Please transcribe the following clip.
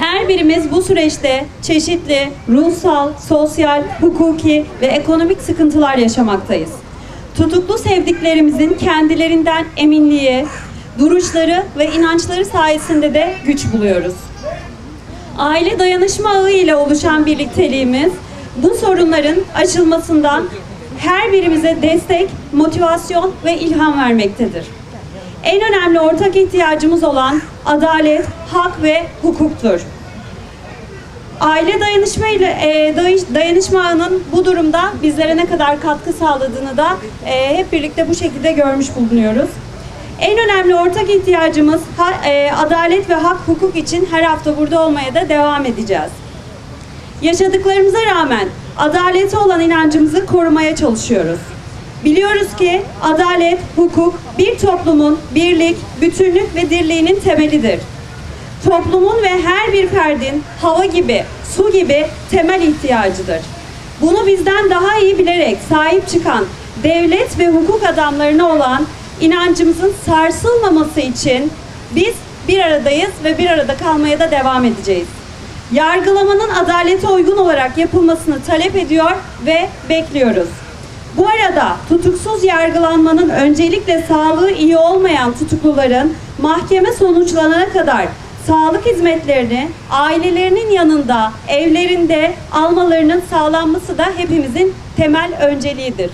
Her birimiz bu süreçte çeşitli ruhsal, sosyal, hukuki ve ekonomik sıkıntılar yaşamaktayız. Tutuklu sevdiklerimizin kendilerinden eminliği, duruşları ve inançları sayesinde de güç buluyoruz. Aile dayanışma ağı ile oluşan birlikteliğimiz bu sorunların aşılmasından her birimize destek, motivasyon ve ilham vermektedir. En önemli ortak ihtiyacımız olan adalet, hak ve hukuktur. Aile dayanışma ile e, day- dayanışma bu durumda bizlere ne kadar katkı sağladığını da e, hep birlikte bu şekilde görmüş bulunuyoruz. En önemli ortak ihtiyacımız ha- e, adalet ve hak hukuk için her hafta burada olmaya da devam edeceğiz. Yaşadıklarımıza rağmen adalete olan inancımızı korumaya çalışıyoruz. Biliyoruz ki adalet, hukuk bir toplumun birlik, bütünlük ve dirliğinin temelidir. Toplumun ve her bir ferdin hava gibi, su gibi temel ihtiyacıdır. Bunu bizden daha iyi bilerek sahip çıkan devlet ve hukuk adamlarına olan inancımızın sarsılmaması için biz bir aradayız ve bir arada kalmaya da devam edeceğiz. Yargılamanın adalete uygun olarak yapılmasını talep ediyor ve bekliyoruz. Bu arada tutuksuz yargılanmanın öncelikle sağlığı iyi olmayan tutukluların mahkeme sonuçlanana kadar sağlık hizmetlerini ailelerinin yanında, evlerinde almalarının sağlanması da hepimizin temel önceliğidir.